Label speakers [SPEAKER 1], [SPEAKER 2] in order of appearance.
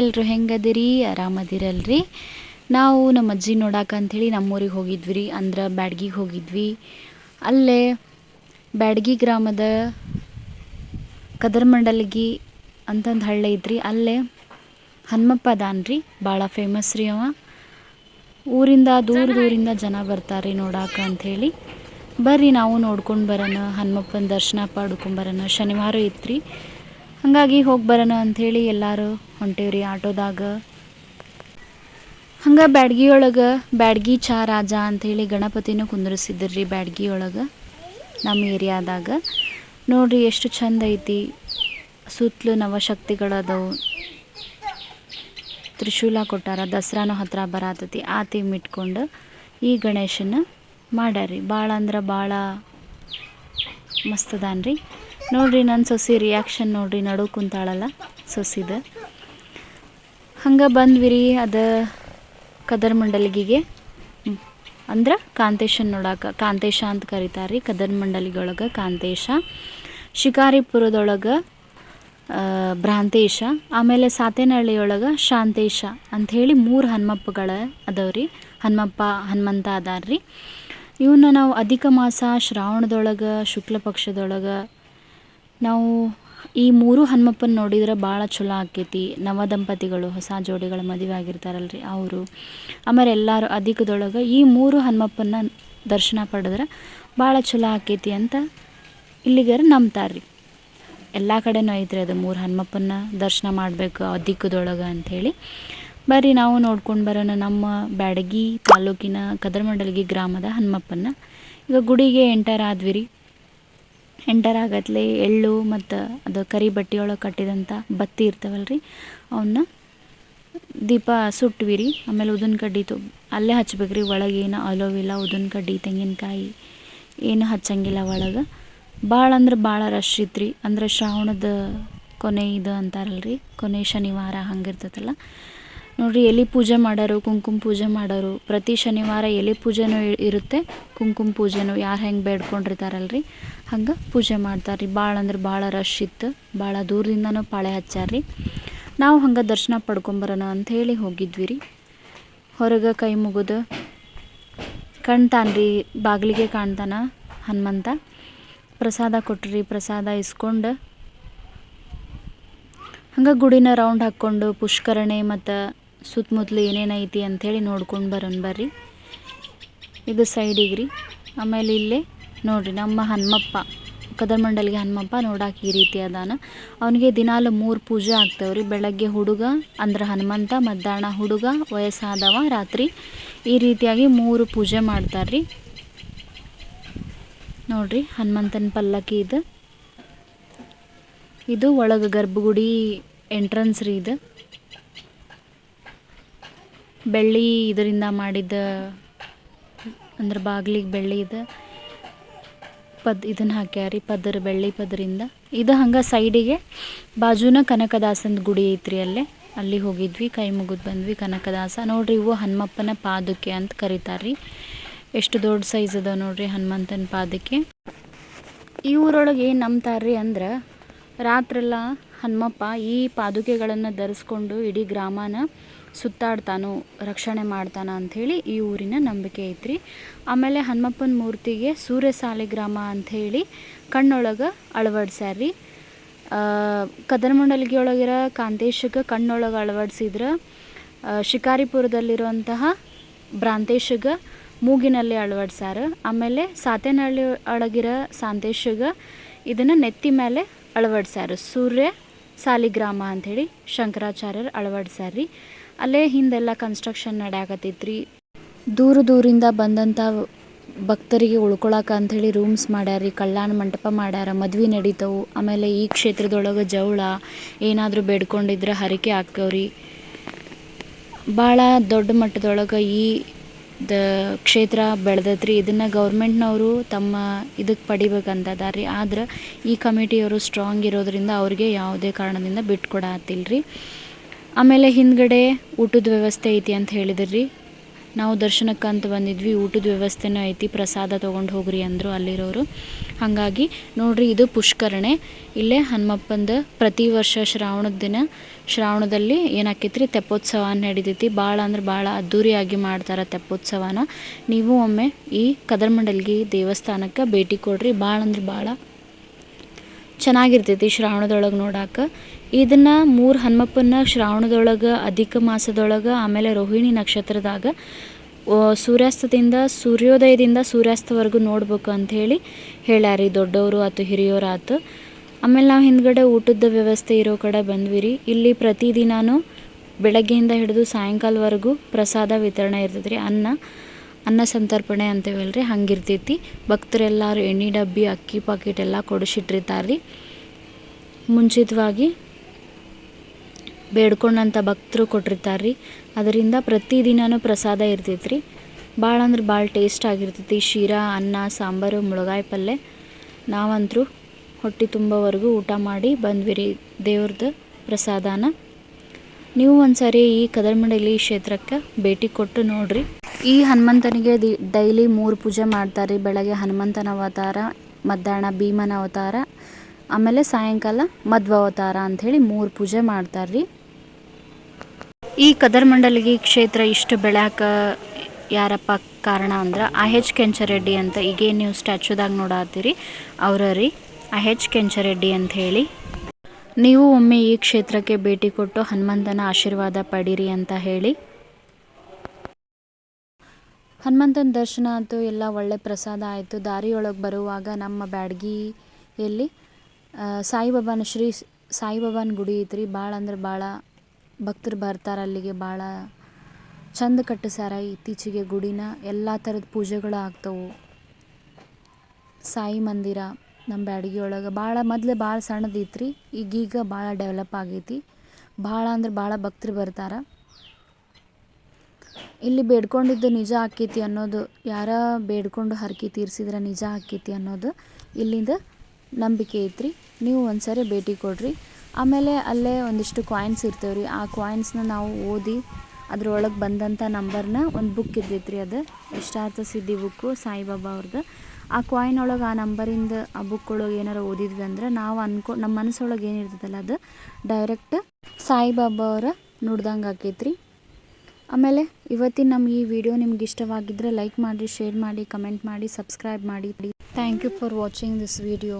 [SPEAKER 1] ಎಲ್ಲರೂ ಹೆಂಗದಿರಿ? ಆರಾಮದಿರಲ್ರಿ? ನಾವು ನಮ್ಮ ಅಜ್ಜಿ ನೋಡಾಕ ಅಂಥೇಳಿ ನಮ್ಮೂರಿಗೆ ಹೋಗಿದ್ವಿ ರೀ ಅಂದ್ರೆ ಬ್ಯಾಡ್ಗಿಗೆ ಹೋಗಿದ್ವಿ. ಅಲ್ಲೇ ಬ್ಯಾಡ್ಗಿ ಗ್ರಾಮದ ಕದರ್ಮಂಡಲ್ಗಿ ಅಂತಂದು ಹಳ್ಳಿ ಐತ್ರಿ, ಅಲ್ಲೇ ಹನುಮಪ್ಪ ದಾನ್ ರೀ ಭಾಳ ಫೇಮಸ್ ರೀ ಅವ. ಊರಿಂದ ದೂರ ದೂರಿಂದ ಜನ ಬರ್ತಾರೆ ನೋಡಾಕ ಅಂಥೇಳಿ ಬರ್ರಿ ನಾವು ನೋಡ್ಕೊಂಡು ಬರೋಣ, ಹನುಮಪ್ಪನ ದರ್ಶನ ಪಡ್ಕೊಂಬರೋಣ ಶನಿವಾರ ಇತ್ತು ಹಾಗಾಗಿ ಹೋಗಿ ಬರೋಣ ಅಂಥೇಳಿ ಎಲ್ಲರೂ ಹೊಂಟೇವ್ರಿ ಆಟೋದಾಗ. ಹಂಗೆ ಬ್ಯಾಡ್ಗಿ ಒಳಗೆ ಬ್ಯಾಡ್ಗಿ ಚಾ ರಾಜ ಅಂಥೇಳಿ ಗಣಪತಿನೂ ಕುಂದ್ರಿಸಿದ್ರಿ ರೀ ಬ್ಯಾಡ್ಗಿ ಒಳಗೆ ನಮ್ಮ ಏರಿಯಾದಾಗ. ನೋಡ್ರಿ ಎಷ್ಟು ಚಂದ ಐತಿ, ಸುತ್ತಲೂ ನವಶಕ್ತಿಗಳದವು. ತ್ರಿಶೂಲ ಕೊಟ್ಟಾರ, ದಸರಾನು ಹತ್ರ ಬರತೈತಿ, ಆ ಥೀಮ್ ಇಟ್ಕೊಂಡು ಈ ಗಣೇಶನ ಮಾಡ್ಯಾರಿ ಭಾಳ ಅಂದ್ರೆ ಭಾಳ ಮಸ್ತದಾನ್ರಿ ನೋಡ್ರಿ ನನ್ನ ಸೊಸಿ ರಿಯಾಕ್ಷನ್ ನೋಡ್ರಿ, ನಡು ಕುಂತಾಳಲ್ಲ, ಸೊಸಿದ. ಹಂಗೆ ಬಂದ್ವಿ ರೀ ಅದು ಕದರ್ ಮಂಡಲಿಗೆ ಅಂದ್ರೆ ಕಾಂತೇಶನ್ ನೋಡಾಕ, ಕಾಂತೇಶ ಅಂತ ಕರೀತಾರೆ ರೀ ಕದರ್ ಮಂಡಲಿಗೊಳಗೆ ಕಾಂತೇಶ. ಶಿಕಾರಿಪುರದೊಳಗೆ ಭ್ರಾಂತೇಶ. ಆಮೇಲೆ ಸಾತೇನಹಳ್ಳಿಯೊಳಗೆ ಶಾಂತೇಶ ಅಂಥೇಳಿ ಮೂರು ಹನುಮಪ್ಪಗಳ ರೀ ಹನುಮಪ್ಪ, ಹನುಮಂತ ಅದಾರ ರೀ ಇವನ್ನ ನಾವು ಅಧಿಕ ಮಾಸ ಶ್ರಾವಣದೊಳಗೆ ಶುಕ್ಲ ಪಕ್ಷದೊಳಗೆ ನಾವು ಈ ಮೂರು ಹನುಮಪ್ಪನ ನೋಡಿದ್ರೆ ಭಾಳ ಚಲೋ ಆಕೈತಿ. ನವ ದಂಪತಿಗಳು, ಹೊಸ ಜೋಡಿಗಳ ಮದುವೆ ಆಗಿರ್ತಾರಲ್ರಿ ಅವರು. ಆಮೇಲೆ ಎಲ್ಲರೂ ಅಧಿಕದೊಳಗೆ ಈ ಮೂರು ಹನುಮಪ್ಪನ ದರ್ಶನ ಪಡೆದ್ರೆ ಭಾಳ ಚಲೋ ಆಕೈತಿ ಅಂತ ಇಲ್ಲಿಗರ ನಂಬ್ತಾರೆ ರೀ ಎಲ್ಲ ಕಡೆನೂ ಐತ್ರಿ ಅದು ಮೂರು ಹನುಮಪ್ಪನ ದರ್ಶನ ಮಾಡಬೇಕು ಅಧಿಕದೊಳಗೆ ಅಂಥೇಳಿ. ಬರ್ರಿ ನಾವು ನೋಡ್ಕೊಂಡು ಬರೋಣ ನಮ್ಮ ಬ್ಯಾಡಗಿ ತಾಲೂಕಿನ ಕದರಮಂಡಲಗಿ ಗ್ರಾಮದ ಹನುಮಪ್ಪನ ಈಗ ಗುಡಿಗೆ ಎಂಟರ್ ಆದ್ವಿ ರೀ ಎಂಟರ್ ಆಗತ್ಲೆ ಎಳ್ಳು ಮತ್ತು ಅದು ಕರಿ ಬಟ್ಟೆಯೊಳಗೆ ಕಟ್ಟಿದಂಥ ಬತ್ತಿ ಇರ್ತಾವಲ್ರಿ. ಅವನ್ನ ದೀಪ ಸುಟ್ವಿ ರೀ ಆಮೇಲೆ ಉದನ್ ಕಡ್ಡಿ ತು, ಅಲ್ಲೇ ಹಚ್ಬೇಕ್ರಿ ಒಳಗೆ ಏನು ಅಲೋವಿಲ್ಲ ಉದ್ದಿನ ಕಡ್ಡಿ, ತೆಂಗಿನಕಾಯಿ ಏನು ಹಚ್ಚಂಗಿಲ್ಲ ಒಳಗೆ. ಭಾಳ ಅಂದ್ರೆ ಭಾಳ ರಶ್ ಇತ್ತು ಅಂದ್ರೆ ಶ್ರಾವಣದ ಕೊನೆ ಇದು ಅಂತಾರಲ್ರಿ, ಕೊನೆ ಶನಿವಾರ ಹಂಗಿರ್ತೈತಲ್ಲ ನೋಡ್ರಿ ಎಲೆ ಪೂಜೆ ಮಾಡೋರು, ಕುಂಕುಮ ಪೂಜೆ ಮಾಡೋರು, ಪ್ರತಿ ಶನಿವಾರ ಎಲೆ ಪೂಜೆನೂ ಇರುತ್ತೆ. ಕುಂಕುಮ ಪೂಜೆನೂ ಯಾರು ಹೆಂಗೆ ಬೇಡ್ಕೊಂಡಿರ್ತಾರಲ್ರಿ? ಹಂಗೆ ಪೂಜೆ ಮಾಡ್ತಾರೆ ರೀ ಭಾಳ ಅಂದ್ರೆ ಭಾಳ ರಶ್ ಇತ್ತು. ಭಾಳ ದೂರದಿಂದನೂ ಪಾಳೆ ಹಚ್ಚಾರ್ರಿ. ನಾವು ಹಂಗೆ ದರ್ಶನ ಪಡ್ಕೊಂಬರೋಣ ಅಂಥೇಳಿ ಹೋಗಿದ್ವಿ ರೀ ಹೊರಗೆ ಕೈ ಮುಗಿದು. ಕಾಣ್ತಾನೆ ಬಾಗಿಲಿಗೆ ಕಾಣ್ತಾನ ಹನುಮಂತ. ಪ್ರಸಾದ ಕೊಟ್ರಿ, ಪ್ರಸಾದ ಇಸ್ಕೊಂಡು. ಹಂಗೆ ಗುಡಿನ ರೌಂಡ್ ಹಾಕ್ಕೊಂಡು ಪುಷ್ಕರಣೆ ಮತ್ತು ಸುತ್ತಮುತ್ತಲು ಏನೇನೈತಿ ಅಂಥೇಳಿ ನೋಡ್ಕೊಂಡು ಬರೋಣ ಬರ್ರಿ. ಇದು ಸೈಡಿಗೆ ರೀ. ಆಮೇಲೆ ಇಲ್ಲೇ ನೋಡಿರಿ ನಮ್ಮ ಹನುಮಪ್ಪ ಕದರ್ಮಂಡಲಿಗೆ ಹನುಮಪ್ಪ ನೋಡಕ್ಕೆ ಈ ರೀತಿ ಅದಾನ. ಅವನಿಗೆ ದಿನಾಲು ಮೂರು ಪೂಜೆ ಆಗ್ತಾವ್ರಿ. ಬೆಳಗ್ಗೆ ಹುಡುಗ, ಅಂದ್ರೆ ಹನುಮಂತ, ಮಧ್ಯಾಹ್ನ ಹುಡುಗ, ವಯಸ್ಸಾದವ, ರಾತ್ರಿ ಈ ರೀತಿಯಾಗಿ ಮೂರು ಪೂಜೆ ಮಾಡ್ತಾರೆ ರೀ ನೋಡ್ರಿ ಹನುಮಂತನ ಪಲ್ಲಕ್ಕಿ ಇದು. ಇದು ಒಳಗೆ ಗರ್ಭಗುಡಿ ಎಂಟ್ರೆನ್ಸ್ ರೀ ಇದು. ಬೆಳ್ಳಿ ಇದರಿಂದ ಮಾಡಿದ, ಅಂದ್ರೆ ಬಾಗಿಲಿಗೆ ಬೆಳ್ಳಿ ಇದು, ಪದ್, ಇದನ್ನು ಹಾಕ್ಯಾರಿ ಪದರ್ ಬೆಳ್ಳಿ ಪದರಿಂದ. ಇದು ಹಂಗೆ ಸೈಡಿಗೆ ಬಾಜುನ ಕನಕದಾಸನ ಗುಡಿ ಐತ್ರಿ ಅಲ್ಲೇ. ಅಲ್ಲಿ ಹೋಗಿದ್ವಿ, ಕೈ ಮುಗಿದು ಬಂದ್ವಿ, ಕನಕದಾಸ. ನೋಡ್ರಿ ಇವು ಹನುಮಪ್ಪನ ಪಾದುಕೆ ಅಂತ ಕರೀತಾರ್ರಿ ಎಷ್ಟು ದೊಡ್ಡ ಸೈಜ್ ಅದ ನೋಡ್ರಿ ಹನುಮಂತನ ಪಾದಕ್ಕೆ ಈ ಊರೊಳಗೆ ಏನು ನಂಬ್ತಾರ್ರಿ ಅಂದ್ರೆ, ರಾತ್ರೆಲ್ಲ ಹನುಮಪ್ಪ ಈ ಪಾದುಕೆಗಳನ್ನು ಧರಿಸ್ಕೊಂಡು ಇಡೀ ಗ್ರಾಮನ ಸುತ್ತಾಡ್ತಾನು, ರಕ್ಷಣೆ ಮಾಡ್ತಾನ ಅಂಥೇಳಿ ಈ ಊರಿನ ನಂಬಿಕೆ ಐತ್ರಿ. ಆಮೇಲೆ ಹನುಮಪ್ಪನ ಮೂರ್ತಿಗೆ ಸೂರ್ಯ ಸಾಲಿಗ್ರಾಮ ಅಂಥೇಳಿ ಕಣ್ಣೊಳಗೆ ಅಳವಡಿಸ್ಯಾರ್ರಿ. ಕದನಮಂಡಲಗಿ ಒಳಗಿರೋ ಕಾಂತೇಶಗೆ ಕಣ್ಣೊಳಗೆ ಅಳವಡಿಸಿದ್ರೆ ಶಿಕಾರಿಪುರದಲ್ಲಿರುವಂತಹ ಭ್ರಾಂತೇಶಗ ಮೂಗಿನಲ್ಲಿ ಅಳವಡಿಸ್ಯಾರ. ಆಮೇಲೆ ಸಾತೇನಹಳ್ಳಿ ಒಳಗಿರೋ ಸಾಂತೇಶಗ ಇದನ್ನು ನೆತ್ತಿ ಮೇಲೆ ಅಳವಡಿಸ್ಯಾರ. ಸೂರ್ಯ ಸಾಲಿಗ್ರಾಮ ಅಂಥೇಳಿ ಶಂಕರಾಚಾರ್ಯರು ಅಳವಡ್ಸ್ಯಾರ್ರಿ. ಅಲ್ಲೇ ಹಿಂದೆಲ್ಲ ಕನ್ಸ್ಟ್ರಕ್ಷನ್ ನಡೆಯಾಕತ್ತೈತ್ರಿ. ದೂರ ದೂರಿಂದ ಬಂದಂಥ ಭಕ್ತರಿಗೆ ಉಳ್ಕೊಳಕ್ಕೆ ಅಂಥೇಳಿ ರೂಮ್ಸ್ ಮಾಡ್ಯಾರಿ ಕಲ್ಯಾಣ ಮಂಟಪ ಮಾಡ್ಯಾರ, ಮದ್ವೆ ನಡೀತವು. ಆಮೇಲೆ ಈ ಕ್ಷೇತ್ರದೊಳಗೆ ಜವಳ ಏನಾದರೂ ಬೇಡ್ಕೊಂಡಿದ್ರೆ ಹರಕೆ ಹಾಕ್ಯವ್ರಿ ಭಾಳ ದೊಡ್ಡ ಮಟ್ಟದೊಳಗೆ ಈ ದ ಕ್ಷೇತ್ರ ಬೆಳೆದತ್ರಿ. ಇದನ್ನು ಗೌರ್ಮೆಂಟ್ನವರು ತಮ್ಮ ಇದಕ್ಕೆ ಪಡಿಬೇಕಂತದಾರಿ ಆದ್ರೆ ಈ ಕಮಿಟಿಯವರು ಸ್ಟ್ರಾಂಗ್ ಇರೋದ್ರಿಂದ ಅವ್ರಿಗೆ ಯಾವುದೇ ಕಾರಣದಿಂದ ಬಿಟ್ಕೊಡತ್ತಿಲ್ಲ ರೀ ಆಮೇಲೆ ಹಿಂದ್ಗಡೆ ಊಟದ ವ್ಯವಸ್ಥೆ ಐತಿ ಅಂತ ಹೇಳಿದ್ರಿ. ನಾವು ದರ್ಶನಕ್ಕೆ ಅಂತ ಬಂದಿದ್ವಿ, ಊಟದ ವ್ಯವಸ್ಥೆನೂ ಐತಿ, ಪ್ರಸಾದ ತೊಗೊಂಡು ಹೋಗ್ರಿ ಅಂದರು ಅಲ್ಲಿರೋರು. ಹಾಗಾಗಿ ನೋಡ್ರಿ ಇದು ಪುಷ್ಕರಣೆ. ಇಲ್ಲೇ ಹನುಮಪ್ಪಂದ ಪ್ರತಿ ವರ್ಷ ಶ್ರಾವಣದ ದಿನ, ಶ್ರಾವಣದಲ್ಲಿ ಏನಾಕೈತ್ರಿ, ತೆಪ್ಪೋತ್ಸವ ನಡೀತೈತಿ. ಭಾಳ ಅಂದ್ರೆ ಭಾಳ ಅದ್ಧೂರಿಯಾಗಿ ಮಾಡ್ತಾರೆ ತೆಪ್ಪೋತ್ಸವನ. ನೀವು ಒಮ್ಮೆ ಈ ಕದರ್ಮಂಡಲ್ಗಿ ದೇವಸ್ಥಾನಕ್ಕೆ ಭೇಟಿ ಕೊಡ್ರಿ ಭಾಳ ಅಂದ್ರೆ ಭಾಳ ಚೆನ್ನಾಗಿರ್ತೈತಿ ಶ್ರಾವಣದೊಳಗೆ ನೋಡಾಕ. ಇದನ್ನು ಮೂರು ಹನುಮಪ್ಪನ ಶ್ರಾವಣದೊಳಗೆ, ಅಧಿಕ ಮಾಸದೊಳಗೆ, ಆಮೇಲೆ ರೋಹಿಣಿ ನಕ್ಷತ್ರದಾಗ ಸೂರ್ಯಾಸ್ತದಿಂದ ಸೂರ್ಯೋದಯದಿಂದ ಸೂರ್ಯಾಸ್ತವರೆಗೂ ನೋಡ್ಬೇಕು ಅಂಥೇಳಿ ಹೇಳ್ಯಾರಿ ದೊಡ್ಡವರು ಆತು ಹಿರಿಯೋರು ಆತು. ಆಮೇಲೆ ನಾವು ಹಿಂದ್ಗಡೆ ಊಟದ ವ್ಯವಸ್ಥೆ ಇರೋ ಕಡೆ ಬಂದ್ವಿ ರೀ ಇಲ್ಲಿ ಪ್ರತಿದಿನಾನು ಬೆಳಗ್ಗೆಯಿಂದ ಹಿಡಿದು ಸಾಯಂಕಾಲವರೆಗೂ ಪ್ರಸಾದ ವಿತರಣೆ ಇರ್ತೈತೆ ರೀ ಅನ್ನ ಅನ್ನ ಸಂತರ್ಪಣೆ ಅಂತೇವಲ್ರಿ ಹಂಗಿರ್ತೈತಿ. ಭಕ್ತರೆಲ್ಲರೂ ಎಣ್ಣೆ, ಡಬ್ಬಿ, ಅಕ್ಕಿ ಪಾಕಿಟ್ ಎಲ್ಲ ಕೊಡಿಸಿಟ್ಟಿರ್ತಾರೆ ರೀ ಮುಂಚಿತವಾಗಿ ಬೇಡ್ಕೊಂಡಂಥ ಭಕ್ತರು ಕೊಟ್ಟಿರ್ತಾರೆ ರೀ ಅದರಿಂದ ಪ್ರತಿದಿನನೂ ಪ್ರಸಾದ ಇರ್ತೈತೆ ರೀ ಭಾಳ ಅಂದ್ರೆ ಭಾಳ ಟೇಸ್ಟ್ ಆಗಿರ್ತೈತಿ. ಶೀರಾ, ಅನ್ನ, ಸಾಂಬಾರು, ಮುಳಗಾಯಿ ಪಲ್ಯ ನಾವಂತರೂ ಹೊಟ್ಟೆ ತುಂಬವರೆಗೂ ಊಟ ಮಾಡಿ ಬಂದ್ವಿ ರೀ ದೇವ್ರದ್ದು ಪ್ರಸಾದನ. ನೀವು ಒಂದ್ಸರಿ ಈ ಕದರ್ಮಂಡಲಿ ಕ್ಷೇತ್ರಕ್ಕೆ ಭೇಟಿ ಕೊಟ್ಟು ನೋಡ್ರಿ. ಈ ಹನುಮಂತನಿಗೆ ದಿ ಡೈಲಿ ಮೂರು ಪೂಜೆ ಮಾಡ್ತಾರೆ. ಬೆಳಗ್ಗೆ ಹನುಮಂತನ ಅವತಾರ, ಮಧ್ಯಾಹ್ನ ಭೀಮನ ಅವತಾರ, ಆಮೇಲೆ ಸಾಯಂಕಾಲ ಮಧ್ವ ಅವತಾರ ಅಂಥೇಳಿ ಮೂರು ಪೂಜೆ ಮಾಡ್ತಾರೆ ರೀ ಈ ಕದರ್ಮಂಡಲಿಗೆ ಕ್ಷೇತ್ರ ಇಷ್ಟು ಬೆಳ್ಯಾಕ ಯಾರಪ್ಪ ಕಾರಣ ಅಂದ್ರೆ ಆ ಹೆಚ್ ಕೆಂಚರೆಡ್ಡಿ ಅಂತ ಈಗೇನು ನೀವು ಸ್ಟ್ಯಾಚ್ಯೂದಾಗ ನೋಡತ್ತೀರಿ. ಅವರ ರೀ ಆ ಹೆಚ್ ಕೆಂಚರೆಡ್ಡಿ ಅಂತ ಹೇಳಿ. ನೀವು ಒಮ್ಮೆ ಈ ಕ್ಷೇತ್ರಕ್ಕೆ ಭೇಟಿ ಕೊಟ್ಟು ಹನುಮಂತನ ಆಶೀರ್ವಾದ ಪಡೀರಿ ಅಂತ ಹೇಳಿ. ಹನುಮಂತನ ದರ್ಶನ ಆಯಿತು ಎಲ್ಲ ಒಳ್ಳೆ ಪ್ರಸಾದ ಆಯಿತು. ದಾರಿಯೊಳಗೆ ಬರುವಾಗ ನಮ್ಮ ಬ್ಯಾಡಗಿಯಲ್ಲಿ ಸಾಯಿಬಾಬಾನ ಶ್ರೀ ಸಾಯಿಬಾಬಾನ ಗುಡಿ ಐತ್ರಿ. ಭಾಳ ಅಂದ್ರೆ ಭಾಳ ಭಕ್ತರು ಬರ್ತಾರೆ ಅಲ್ಲಿಗೆ. ಭಾಳ ಚಂದ ಕಟ್ಟಿಸ್ಯಾರ ಇತ್ತೀಚೆಗೆ ಗುಡಿನ. ಎಲ್ಲ ಥರದ ಪೂಜೆಗಳು ಆಗ್ತವು. ಸಾಯಿ ಮಂದಿರ ನಮ್ಮ ಬ್ಯಾಡಗಿ ಒಳಗೆ ಭಾಳ ಮೊದಲು ಭಾಳ ಸಣ್ಣದಿತ್ತು ಈಗೀಗ ಭಾಳ ಡೆವಲಪ್ ಆಗೈತಿ. ಭಾಳ ಅಂದ್ರೆ ಭಾಳ ಭಕ್ತರು ಬರ್ತಾರೆ. ಇಲ್ಲಿ ಬೇಡ್ಕೊಂಡಿದ್ದು ನಿಜ ಆಕೈತಿ ಅನ್ನೋದು, ಯಾರ ಬೇಡ್ಕೊಂಡು ಹರಕೆ ತೀರಿಸಿದ್ರೆ ನಿಜ ಆಕೈತಿ ಅನ್ನೋದು ಇಲ್ಲಿಂದ ನಂಬಿಕೆ ಐತ್ರಿ. ನೀವು ಒಂದ್ಸರಿ ಭೇಟಿ ಕೊಡ್ರಿ. ಆಮೇಲೆ ಅಲ್ಲೇ ಒಂದಿಷ್ಟು ಕಾಯಿನ್ಸ್ ಇರ್ತವೆ ರೀ ಆ ಕಾಯಿನ್ಸ್ನ ನಾವು ಓದಿ ಅದ್ರೊಳಗೆ ಬಂದಂಥ ನಂಬರ್ನ ಒಂದು ಬುಕ್ ಇದ್ದೈತ್ರಿ ಅದು. ಇಷ್ಟಾರ್ಥ ಸಿದ್ಧಿ ಬುಕ್ಕು ಸಾಯಿಬಾಬಾ ಅವ್ರದ್ದು ಆ ಕಾಯಿನ್ ಒಳಗೆ ಆ ನಂಬರಿಂದ ಆ ಬುಕ್ ಒಳಗೆ ಏನಾರು ಓದಿದ್ವಿ ಅಂದ್ರೆ ನಾವು ಅನ್ಕೊ ನಮ್ಮ ಮನಸ್ಸೊಳಗೆ ಏನಿರ್ತದಲ್ಲ ಅದು ಡೈರೆಕ್ಟ್ ಸಾಯಿಬಾಬಾ ಅವರ ನುಡ್ದಂಗೆ ಆಕೈತ್ರಿ. ಆಮೇಲೆ ಇವತ್ತಿನ ನಮ್ಮ ಈ ವಿಡಿಯೋ ನಿಮ್ಗೆ ಇಷ್ಟವಾಗಿದ್ದರೆ ಲೈಕ್ ಮಾಡಿ, ಶೇರ್ ಮಾಡಿ, ಕಮೆಂಟ್ ಮಾಡಿ, ಸಬ್ಸ್ಕ್ರೈಬ್ ಮಾಡಿ. Thank you for watching this video